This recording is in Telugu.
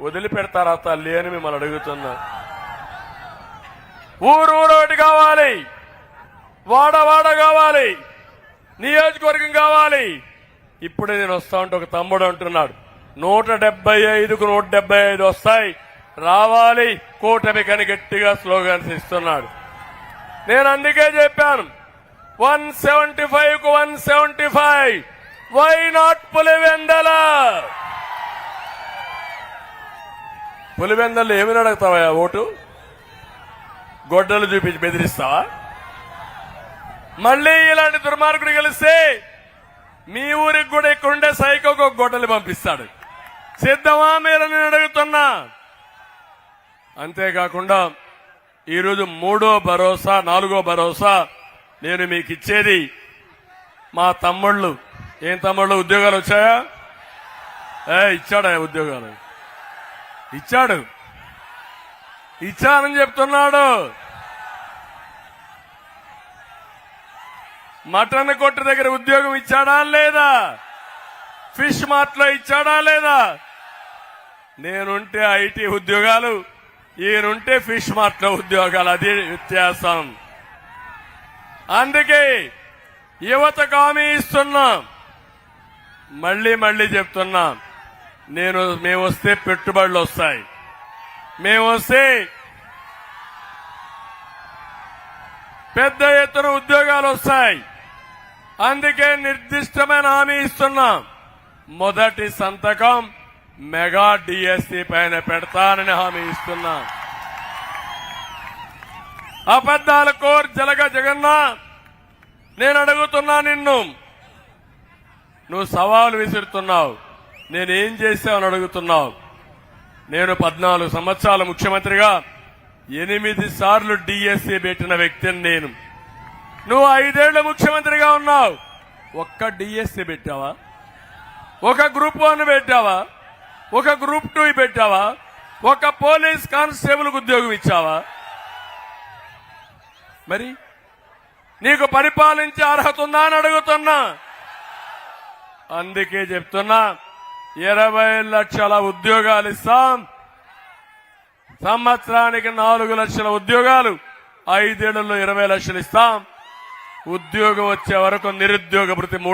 వదిలిపెడతారా తల్లి అని మిమ్మల్ని అడుగుతున్నా. ఊరు కావాలి. వాడ వాడ కావాలి. నియోజకవర్గం కావాలి. ఇప్పుడే నేను వస్తా ఉంటే ఒక తమ్ముడు అంటున్నాడు. నూట డెబ్బై ఐదుకు నూట డెబ్బై ఐదు వస్తాయి. రావాలి. కూటమి కని గట్టిగా స్లోగన్స్ ఇస్తున్నాడు. నేను అందుకే చెప్పాను. One seventy ఫైవ్కు one seventy five. Why not Pulivendula? పులివెందల్లో ఏమని అడుగుతావా ఓటు? గొడ్డలు చూపించి బెదిరిస్తావా? మళ్ళీ ఇలాంటి దుర్మార్గుడు గెలిస్తే మీ ఊరికి కూడా ఇక్కడుండే సైకోకు ఒక పంపిస్తాడు. సిద్ధమా మీరు నేను అడుగుతున్నా. అంతేకాకుండా ఈరోజు మూడో భరోసా నాలుగో భరోసా నేను మీకు ఇచ్చేది మా తమ్ముళ్ళు. ఏం తమ్ముళ్ళు ఉద్యోగాలు వచ్చాయా? ఏ ఇచ్చాడా ఉద్యోగాలు? ఇచ్చాడు. ఇచ్చానని చెప్తున్నాడు. మటన్ కొట్టు దగ్గర ఉద్యోగం ఇచ్చాడా లేదా? ఫిష్ మార్ట్లో ఇచ్చాడా లేదా? నేనుంటే ఐటీ ఉద్యోగాలు ఈయనుంటే ఫిష్ మార్ట్లో ఉద్యోగాలు అది వ్యత్యాసం. అందుకే యువతకు హామీ ఇస్తున్నాం. మళ్ళీ మళ్ళీ చెప్తున్నాం. నేను మేము వస్తే పెట్టుబడులు వస్తాయి. మేము వస్తే పెద్ద ఎత్తున ఉద్యోగాలు వస్తాయి. అందుకే నిర్దిష్టమైన హామీ ఇస్తున్నాం. మొదటి సంతకం మెగా డిఎస్సి పైన పెడతానని హామీ ఇస్తున్నాం. అబద్దాల కోర్ జలగ జగన్నా నేను అడుగుతున్నా నిన్ను. నువ్వు సవాలు విసురుతున్నావు. నేనేం చేశామని అడుగుతున్నావు? నేను పద్నాలుగు సంవత్సరాల ముఖ్యమంత్రిగా ఎనిమిది సార్లు డిఎస్సీ పెట్టిన వ్యక్తిని నేను. నువ్వు ఐదేళ్ళ ముఖ్యమంత్రిగా ఉన్నావు. ఒక్క డిఎస్సీ పెట్టావా? ఒక గ్రూప్ వన్ పెట్టావా? ఒక గ్రూప్ టూ పెట్టావా? ఒక పోలీస్ కానిస్టేబుల్ ఉద్యోగం ఇచ్చావా? మరి నీకు పరిపాలించే అర్హత ఉందా అని అడుగుతున్నా. అందుకే చెప్తున్నా ఇరవై లక్షల ఉద్యోగాలు ఇస్తాం. సంవత్సరానికి నాలుగు లక్షల ఉద్యోగాలు ఐదేళ్ళలో ఇరవై లక్షలు ఇస్తాం. ఉద్యోగం వచ్చే వరకు నిరుద్యోగ భృతి